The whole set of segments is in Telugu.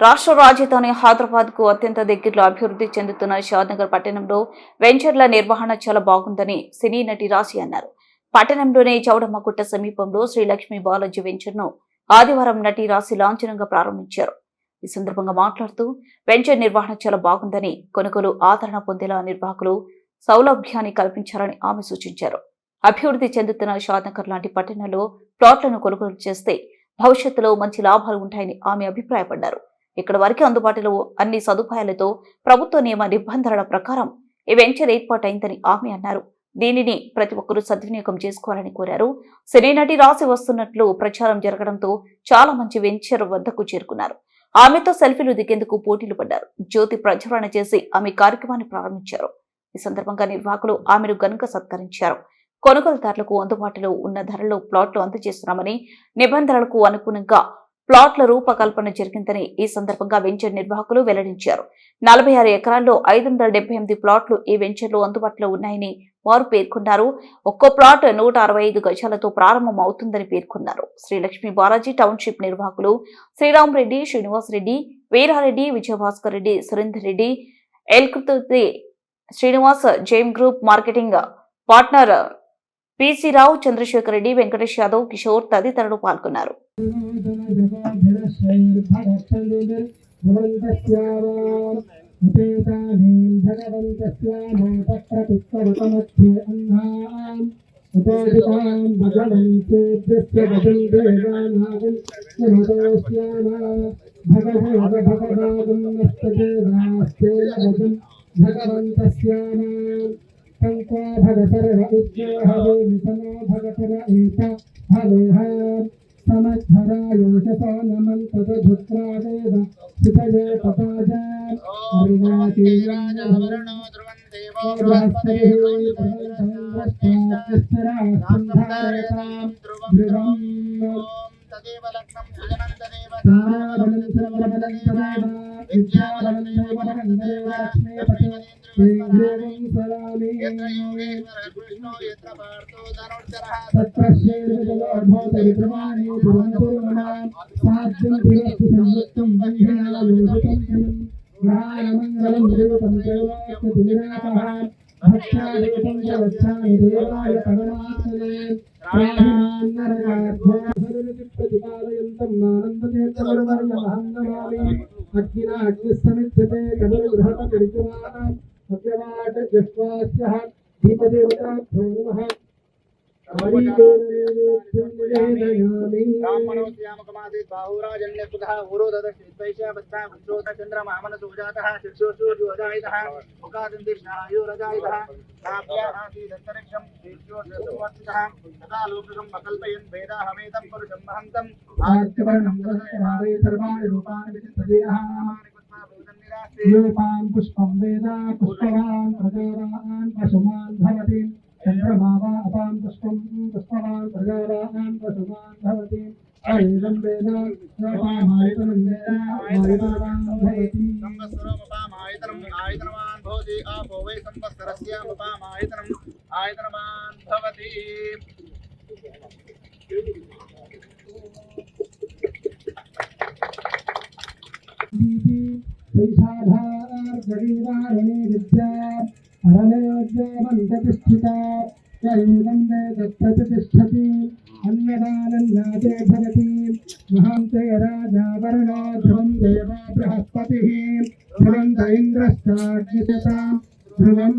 రాష్ట్ర రాజధాని హైదరాబాద్కు అత్యంత దగ్గరలో అభివృద్ధి చెందుతున్న షాద్నగర్ పట్టణంలో వెంచర్ల నిర్వహణ చాలా బాగుందని సినీ నటి రాశి అన్నారు. పట్టణంలోని చౌడమ్మగుట్ట సమీపంలో శ్రీలక్ష్మి బాలాజీ వెంచర్ను ఆదివారం నటి రాశి లాంఛనంగా ప్రారంభించారు. ఈ సందర్భంగా మాట్లాడుతూ వెంచర్ నిర్వహణ చాలా బాగుందని కొనుగోలు ఆదరణ పొందేలా నిర్వాహకులు సౌలభ్యాన్ని కల్పించాలని ఆమె సూచించారు. అభివృద్ధి చెందుతున్న షాద్నగర్ లాంటి పట్టణంలో ప్లాట్లను కొనుగోలు చేస్తే భవిష్యత్తులో మంచి లాభాలు ఉంటాయని ఆమె అభిప్రాయపడ్డారు. ఇక్కడ వరకే అందుబాటులో అన్ని సదుపాయాలతో ప్రభుత్వ నియమ నిబంధనల ప్రకారం ఈ వెంచర్ ఏర్పాటైందని ఆమె అన్నారు. దీనిని ప్రతి ఒక్కరూ సద్వినియోగం చేసుకోవాలని కోరారు. సినీ నటి రాసి వస్తున్నట్లు ప్రచారం జరగడంతో చాలా మంచి వెంచర్ వద్దకు చేరుకున్నారు. ఆమెతో సెల్ఫీలు దిగేందుకు పోటీలు పడ్డారు. జ్యోతి ప్రచురణ చేసి ఆమె కార్యక్రమాన్ని ప్రారంభించారు. ఈ సందర్భంగా నిర్వాహకులు ఆమెను గనుక సత్కరించారు. కొనుగోలుదారులకు అందుబాటులో ఉన్న ధరలో ప్లాట్లు అందజేస్తున్నామని నిబంధనలకు అనుగుణంగా ప్లాట్ల రూపకల్పన జరిగిందని ఈ సందర్భంగా వెంచర్ నిర్వాహకులు వెల్లడించారు. నలభై ఆరు ఎకరాల్లో ఐదు వందల డెబ్బై ఎనిమిది ప్లాట్లు ఈ వెంచర్లో అందుబాటులో ఉన్నాయని వారు పేర్కొన్నారు. ఒక్కో ప్లాట్ నూట అరవై ఐదు గజాలతో ప్రారంభం అవుతుందని పేర్కొన్నారు. శ్రీలక్ష్మి బాలాజీ టౌన్షిప్ నిర్వాహకులు శ్రీరామ్ రెడ్డి శ్రీనివాస్ రెడ్డి వీరారెడ్డి విజయభాస్కర్ రెడ్డి సురేందర్ రెడ్డి ఎల్కృతి Srinivas జైమ్ group marketing partner PC Rao Chandrasekhar Reddy Venkatesh Yadav Kishore తదితరులు పాల్గొన్నారు. భగవంతస్యానా शङ्का भगसरः इच्छेहवेमितनो भगसर एत हरेहा समद्धरायोषसा नमन्तदधुत्रादेव सुतये पताजा हरिणातीराजभरणो ध्रुवन्देवो ध्रुवन्देवस्तास्तरासन्धारतां ध्रुवम् तदेव लग्नं सुजनन्तदेव तारावनन्तरवरवनन्तदेव विद्यावनन्तदेव लक्ष्मीपतिवदेव तत्रश्चैर्विजलोर्भोतविक्रमाणि भुवनपुर्मणा साध्यं त्रिवस्तु संवृत्तं वह्निनालोकितं ग्रहाणमङ्गलं देवतं देवाकृतिविनापः भक्तादेवं च वच्चामि देवाय परमात्मने प्रतिपादयन्तं नानन्दतीर्थवर्वर्णमहं नमामि अग्निना अग्निस्समिध्यते कदलु गृहपरिक्रमाणाम् भगवाचष्वास्यः दीपदेवताभ्यो नमः। चंद्रमामनसोजातः शिर्षोसूर्योदायितः मुखादिन्दिष्णायोरजायितः काव्यासीदन्तरिक्षम् शीर्षोर्षसंवर्तितः तथा लोककम् अकल्पयन् वेदाहमेतं पुरुषं महन्तम्। आदित्यवर्णं सर्वाणि रूपाणि विचिन्तदेयः नामानि कृत्वा रूपान् पुष्पं वेद पुष्पवान् प्रजावान् पशुमान् भवति। चन्द्रमा वा अपां पुष्पं पुष्पवान् प्रजावान् पशुमान् भवति। अयं वेद रूपामायतनं वेद आयतनवान् भवति। संवत्सरमुपामायतनम् आयतनवान् भवति। आपो वै संवत्सरस्यामुपामायतनम् आयतनवान् भवति। विद्याधार्गणीवारिणी विद्या अरमेद्येवन्ततिष्ठिता यैवन्दे तत्र प्रतिष्ठति अन्यदानन्दाते भवति महान्ते राजावरुणो ध्रुवं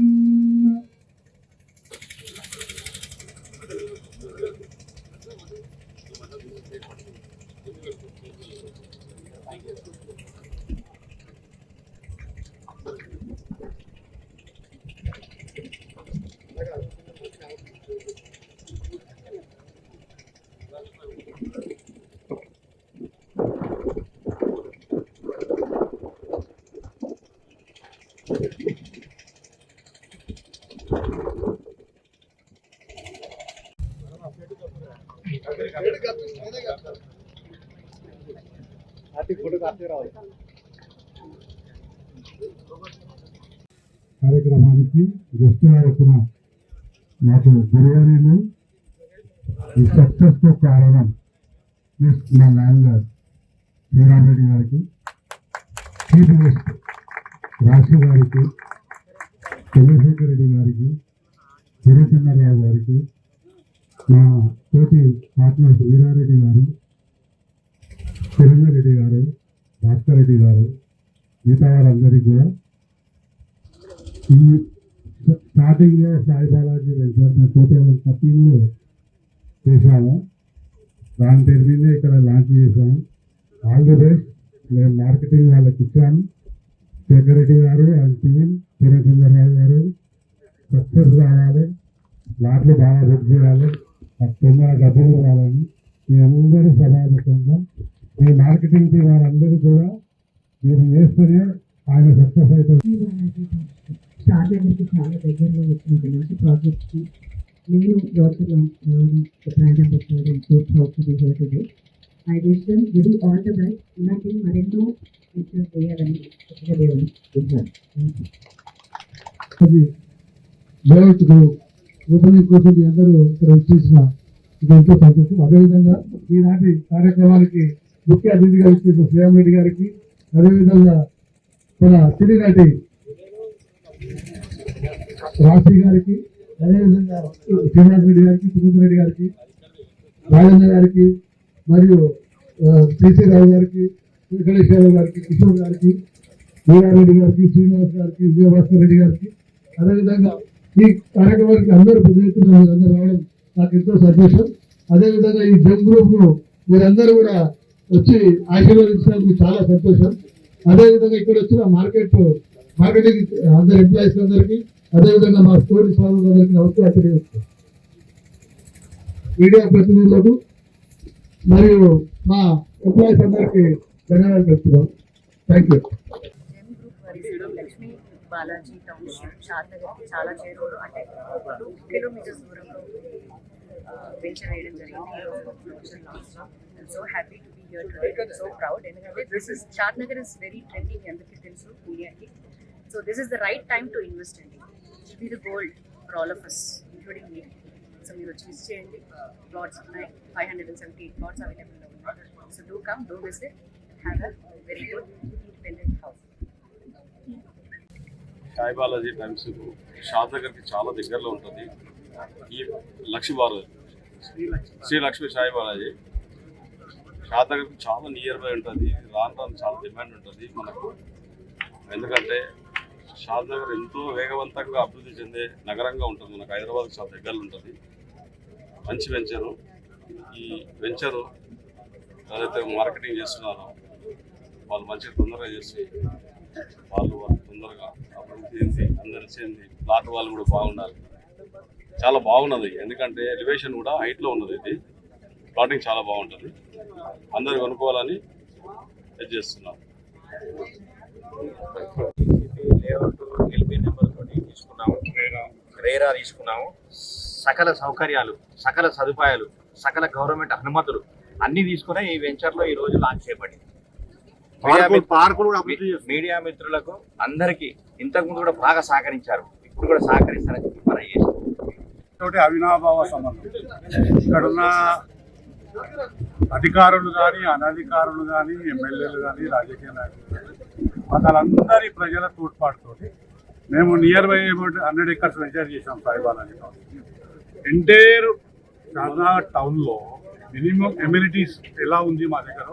కార్యక్రమానికి గెస్ట్గా వచ్చిన మాకు బిర్యానీలు ఈ సక్సెస్కు కారణం మా ల్యాండ్ శ్రీరామ్ రెడ్డి గారికి చీఫ్ గెస్ట్ రాశి గారికి చంద్రశేఖర్ రెడ్డి గారికి వీరచంద్రరావు గారికి మా తోటి పార్ట్నర్స్ వీరారెడ్డి గారు చిరంజీవి రెడ్డి గారు భాస్కర్ రెడ్డి గారు మిగతా వారందరికీ కూడా ఈ స్టార్టింగ్లో Sai Balaji venture two thousand చేశాము దాని పేరు మీదే ఇక్కడ లాంచ్ చేశాము. ఆల్ ది బెస్ట్ మేము మార్కెటింగ్ వాళ్ళకి ఇచ్చాము. శేఖర్ రెడ్డి గారు అండ్ టీం చంద్రరావు గారు సక్సెస్ రావాలి. లాట్లు బాగా బుక్ చేయాలి. మాకు తొందర డబ్బులు రావాలని మీ అందరూ సభాముఖంగా మీ మార్కెటింగ్ టీం వారందరూ కూడా మీరు వేస్తేనే ఆయన సక్సెస్ అవుతుంది స్టార్ చాలా దగ్గరలో వచ్చిన ఒక మంచి ప్రాజెక్ట్కి నేను డాక్టర్ రావడం ప్రాణం పెట్టడం so proud to be here today I wish them very all the best. ఇలాంటి మరెన్నో చేయాలని దేవుని అది కోసం మీ అందరూ ఇక్కడ వచ్చేసిన ఇది ఎంతో సంతోషం. అదేవిధంగా ఈనాటి కార్యక్రమానికి ముఖ్య అతిథిగా వచ్చేసిన శ్రీరామ్ రెడ్డి గారికి అదేవిధంగా మన సిరినాటి రాశి గారికి అదేవిధంగా శ్రీనివాస్ రెడ్డి గారికి సురేంద్ర రెడ్డి గారికి రాజేంద్ర గారికి మరియు పిసి రావు గారికి వెంకటేశ్వరరావు గారికి కిషోర్ గారికి వీరారెడ్డి గారికి శ్రీనివాస్ గారికి విజయభాస్కర్ రెడ్డి గారికి అదేవిధంగా ఈ కార్యక్రమానికి అందరూ పెద్ద ఎత్తున మీరందరూ రావడం నాకు ఎంతో సంతోషం. అదేవిధంగా ఈ జంగ్ గ్రూప్ను మీరందరూ కూడా వచ్చి ఆశీర్వదించినందుకు చాలా సంతోషం. అదేవిధంగా ఇక్కడ వచ్చిన మార్కెట్ మార్కెటింగ్ అందరి ఎంప్లాయీస్ అందరికీ అదేవిధంగా మా స్టోరీ అందరికీ నమస్కారం తెలియజేస్తాం మీడియా ప్రతినిధులకు మరియు మా ఎంప్లాయీస్ అందరికీ ధన్యవాదాలు చెప్తున్నాం thank you Lakshmi Balaji township షాద్నగర్కి చాలా చేరువలో అంటే టూ కిలోమీటర్స్ దూరంలో వెంచర్ వేయడం జరిగింది so happy to here today so proud ఎందుకంటే this is Shad Nagar is very trending అందరికీ తెలుసు ఇండియాకి so this is the right time to invest అండి it be the gold for all of us including me so మీరు వచ్చి విజిట్ చేయండి ప్లాట్స్ ఉన్నాయి five hundred and seventy eight plots అవైలబుల్లో ఉన్నాయి so do come do visit have a very good independent house Sai Balaji times Shad నగర్కి చాలా దగ్గరలో ఉంటుంది. ఈ లక్ష్మీ. బాలాజీ శ్రీ లక్ష్మీ సాయి బాలాజీ నగర్కి చాలా నియర్ బై ఉంటుంది. రాను రాను చాలా డిమాండ్ ఉంటుంది మనకు. ఎందుకంటే షాద్ నగర్ ఎంతో వేగవంతంగా అభివృద్ధి చెందే నగరంగా ఉంటుంది. మనకు హైదరాబాద్కి చాలా దగ్గరలో ఉంటుంది. మంచి వెంచరు ఈ వెంచరు ఏదైతే మార్కెటింగ్ చేస్తున్నారో వాళ్ళు మంచిగా తొందరగా చేసి వాళ్ళు వాళ్ళు తొందరగా అభివృద్ధి చెంది అందరు చెంది ప్లాట్ వాళ్ళు కూడా బాగుండాలి. చాలా బాగున్నది. ఎందుకంటే ఎలివేషన్ కూడా హైట్లో ఉన్నది ఇది. ప్లాటింగ్ చాలా బాగుంటుంది. అందరు కొనుక్కోవాలని ఇది చేస్తున్నాం. లేఅవుట్ ఎల్బీ నెంబర్ తోటి తీసుకున్నాము రేరా తీసుకున్నాము. సకల సౌకర్యాలు సకల సదుపాయాలు సకల గవర్నమెంట్ అనుమతులు అన్ని తీసుకునే ఈ వెంచర్లో ఈ రోజు లాంచ్ చేయబడింది. మీడియా మిత్రు- మీడియా మిత్రులకు అందరికీ ఇంతకు ముందు కూడా బాగా సహకరించారు. ఇప్పుడు కూడా సహకరిస్తారని చెప్పి మనం చేసాం తోటి అవినాభావ సంబంధం. ఇక్కడున్న అధికారులు కానీ అనధికారులు కానీ ఎమ్మెల్యేలు కానీ రాజకీయ నాయకులు కానీ వాళ్ళందరి ప్రజల తోడ్పాటుతో మేము near by about hundred acres venture చేసాం సాయిబాలాజీ ఎంటైర్ చాలా టౌన్లో మినిమం ఎమ్యూనిటీస్ ఎలా ఉంది మా దగ్గర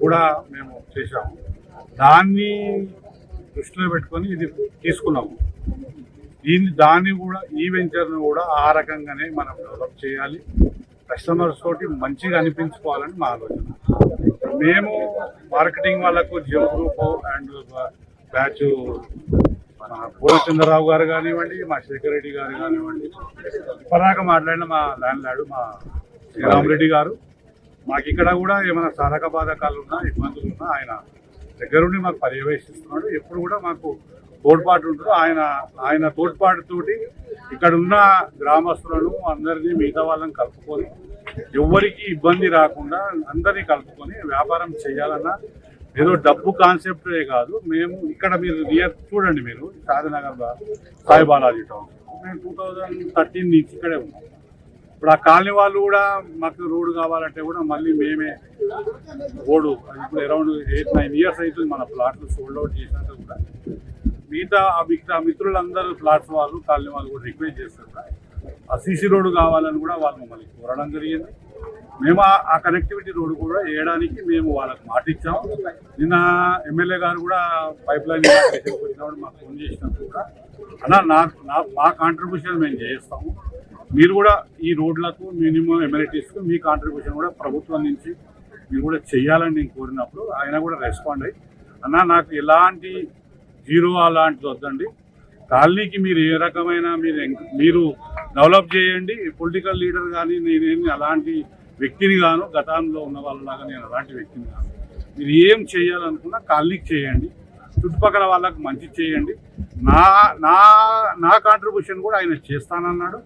కూడా మేము చేసాము దాన్ని దృష్టిలో పెట్టుకొని ఇది తీసుకున్నాము. దీన్ని దాన్ని కూడా ఈ వెంచర్ను కూడా ఆ రకంగానే మనం డెవలప్ చేయాలి. కస్టమర్స్ తోటి మంచిగా అనిపించుకోవాలని మా ఆలోచన. మేము మార్కెటింగ్ వాళ్ళకు జియో గ్రూప్ అండ్ బ్యాచ్ మన పూలచంద్రరావు గారు కానివ్వండి మా శేఖర్ రెడ్డి గారు కానివ్వండి ఇప్పటిదాకా మాట్లాడిన మా ల్యాండ్ లాడు మా శ్రీరామరెడ్డి గారు. మాకు ఇక్కడ కూడా ఏమైనా సాధక బాధకాలు ఉన్నా ఇబ్బందులు ఉన్నా ఆయన దగ్గరుండి మాకు పర్యవేక్షిస్తున్నాడు. ఎప్పుడు కూడా మాకు తోడ్పాటు ఉంటారు ఆయన ఆయన తోడ్పాటుతోటి ఇక్కడ ఉన్న గ్రామస్తులను అందరినీ మిగతా వాళ్ళని కలుపుకొని ఎవరికి ఇబ్బంది రాకుండా అందరినీ కలుపుకొని వ్యాపారం చేయాలన్న ఏదో డబ్బు కాన్సెప్టే కాదు. మేము ఇక్కడ మీరు నియర్ చూడండి మీరు షాదినగర్ సాయి బాలాజీ టౌన్. మేము టూ థౌజండ్ థర్టీన్ నుంచి ఇక్కడే ఉన్నాం. ఇప్పుడు ఆ కాలనీ వాళ్ళు కూడా మాకు రోడ్డు కావాలంటే కూడా మళ్ళీ మేమే రోడ్డు ఇప్పుడు అరౌండ్ ఎయిట్ నైన్ ఇయర్స్ అవుతుంది మన ప్లాట్లు సోల్డ్ అవుట్ చేసినాక కూడా. మిగతా ఆ మిగతా మిత్రులందరూ ప్లాట్స్ వాళ్ళు కాలనీ వాళ్ళు కూడా రిక్వెస్ట్ చేస్తారు ఆ సీసీ రోడ్డు కావాలని కూడా వాళ్ళు మమ్మల్ని కోరడం జరిగింది. మేము ఆ- కనెక్టివిటీ రోడ్డు కూడా వేయడానికి మేము వాళ్ళకి మాట ఇచ్చాం. నిన్న ఎమ్మెల్యే గారు కూడా పైప్ లైన్ వచ్చినప్పుడు మాకు ఫోన్ చేసినప్పుడు కూడా. అన్న నా మా కాంట్రిబ్యూషన్ మేము చేస్తాము. మీరు కూడా ఈ రోడ్లకు మినిమం ఎమ్యూనిటీస్కు మీ కాంట్రిబ్యూషన్ కూడా ప్రభుత్వం నుంచి మీరు కూడా చెయ్యాలని నేను కోరినప్పుడు ఆయన కూడా రెస్పాండ్ అయ్యి అన్న నాకు ఎలాంటి జీరో అలాంటిది వద్దండి. కాలనీకి మీరు ఏ రకమైన మీరు మీరు డెవలప్ చేయండి. పొలిటికల్ లీడర్ కానీ నేనేమి అలాంటి వ్యక్తిని గాను గతంలో ఉన్న వాళ్ళలాగా నేను అలాంటి వ్యక్తిని కాను మీరు ఏం చేయాలనుకున్నా కాలనీకి చేయండి. చుట్టుపక్కల వాళ్ళకి మంచి చేయండి. నా నా నా కాంట్రిబ్యూషన్ కూడా ఆయన చేస్తానన్నాడు.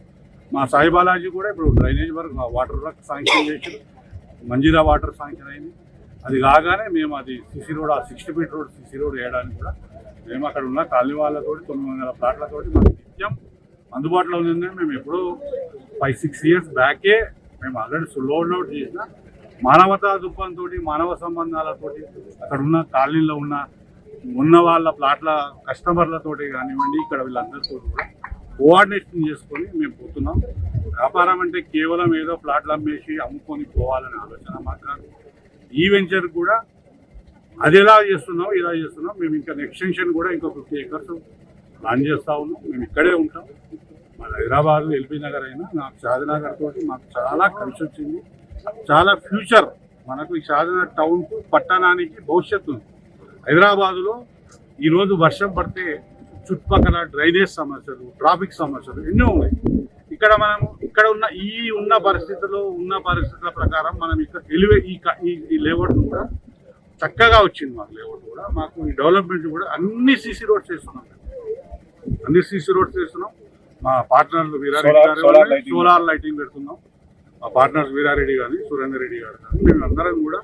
మా సాయి బాలాజీ కూడా ఇప్పుడు డ్రైనేజ్ వరకు వాటర్ వర్క్ శాంక్షన్ చేశారు. మంజీరా వాటర్ శాంక్షన్ అయింది. అది కాగానే మేము అది సిసి రోడ్ ఆ sixty feet road CC road వేయడానికి కూడా మేము అక్కడ ఉన్న కాలనీ వాళ్ళతోటి తొమ్మిది వందల ప్లాట్లతోటి మాకు నిత్యం అందుబాటులో ఉంది మేము ఎప్పుడో ఫైవ్ సిక్స్ ఇయర్స్ బ్యాకే మేము ఆల్రెడీ లోడ్ అవుట్ చేసిన మానవతా దృక్పథంతో మానవ సంబంధాలతోటి అక్కడ ఉన్న కాలనీలో ఉన్న ఉన్న వాళ్ళ ప్లాట్ల కస్టమర్లతోటి కానివ్వండి ఇక్కడ వీళ్ళందరితో కూడా కోఆర్డినేషన్ చేసుకొని మేము పోతున్నాం. వ్యాపారం అంటే కేవలం ఏదో ప్లాట్లు అమ్మేసి అమ్ముకొని పోవాలనే ఆలోచన మాత్రం. ఈ వెంచర్ కూడా అది ఎలా చేస్తున్నాం ఇలా చేస్తున్నాం మేము ఇంకా ఎక్స్టెన్షన్ కూడా ఇంకో ఫిఫ్టీ ఏకర్స్ ప్లాన్ చేస్తా ఉన్నాం. మేము ఇక్కడే ఉంటాం. మన హైదరాబాద్ ఎల్బీ నగర్ అయినా నాకు షాదినగర్ తోటి మాకు చాలా కలిసి వచ్చింది చాలా ఫ్యూచర్ మనకు ఈ షాదినగర్ టౌన్కు పట్టణానికి భవిష్యత్తు ఉంది. హైదరాబాదులో ఈరోజు వర్షం పడితే చుట్టుపక్కల డ్రైనేజ్ సమస్యలు ట్రాఫిక్ సమస్యలు ఎన్నో ఉన్నాయి. ఇక్కడ మనం ఇక్కడ ఉన్న ఈ ఉన్న పరిస్థితుల్లో ఉన్న పరిస్థితుల ప్రకారం మనం ఇక్కడ ఎలివే ఈ క- కూడా చక్కగా వచ్చింది మాకు లేఅవుట్ కూడా. మాకు ఈ డెవలప్మెంట్ కూడా అన్ని సీసీ రోడ్స్ చేస్తున్నాం. అన్ని సీసీ రోడ్స్ చేస్తున్నాం. మా పార్ట్నర్లు వీరారెడ్డి గారు. Solar lighting. పెడుతున్నాం. మా పార్ట్నర్స్ వీరారెడ్డి కానీ సురేందర్ రెడ్డి గారు కానీ మేము అందరం కూడా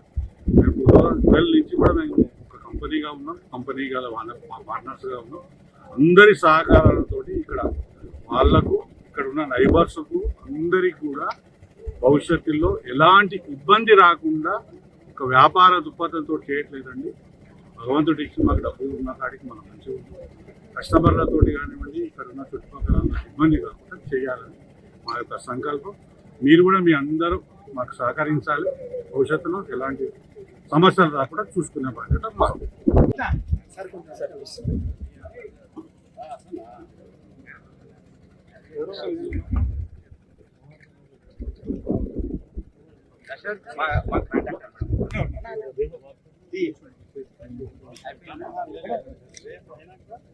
మేము టూ ట్వెల్వ్ నుంచి కూడా మేము ఒక కంపెనీగా ఉన్నాం. కంపెనీగా వాళ్ళ మా పార్ట్నర్స్గా ఉన్నాం. అందరి సహకారాలతోటి ఇక్కడ వాళ్ళకు ఇక్కడ ఉన్న నైబర్స్కు అందరికి కూడా భవిష్యత్తులో ఎలాంటి ఇబ్బంది రాకుండా ఒక వ్యాపార దృక్పథంతో చేయట్లేదండి. భగవంతుడి ఇచ్చి మాకు డబ్బులు ఉన్న కాడికి మనం మంచిగా ఉంటుంది కస్టమర్లతోటి కానివ్వండి ఇక్కడ ఉన్న చుట్టుపక్కల ఇబ్బంది కాకుండా చేయాలని మా యొక్క సంకల్పం. మీరు కూడా మీ అందరూ మాకు సహకరించాలి. భవిష్యత్తులో ఎలాంటి సమస్యలు రాకుండా చూసుకునే బాధ్యత మాకు మా మా కాంటాక్ట్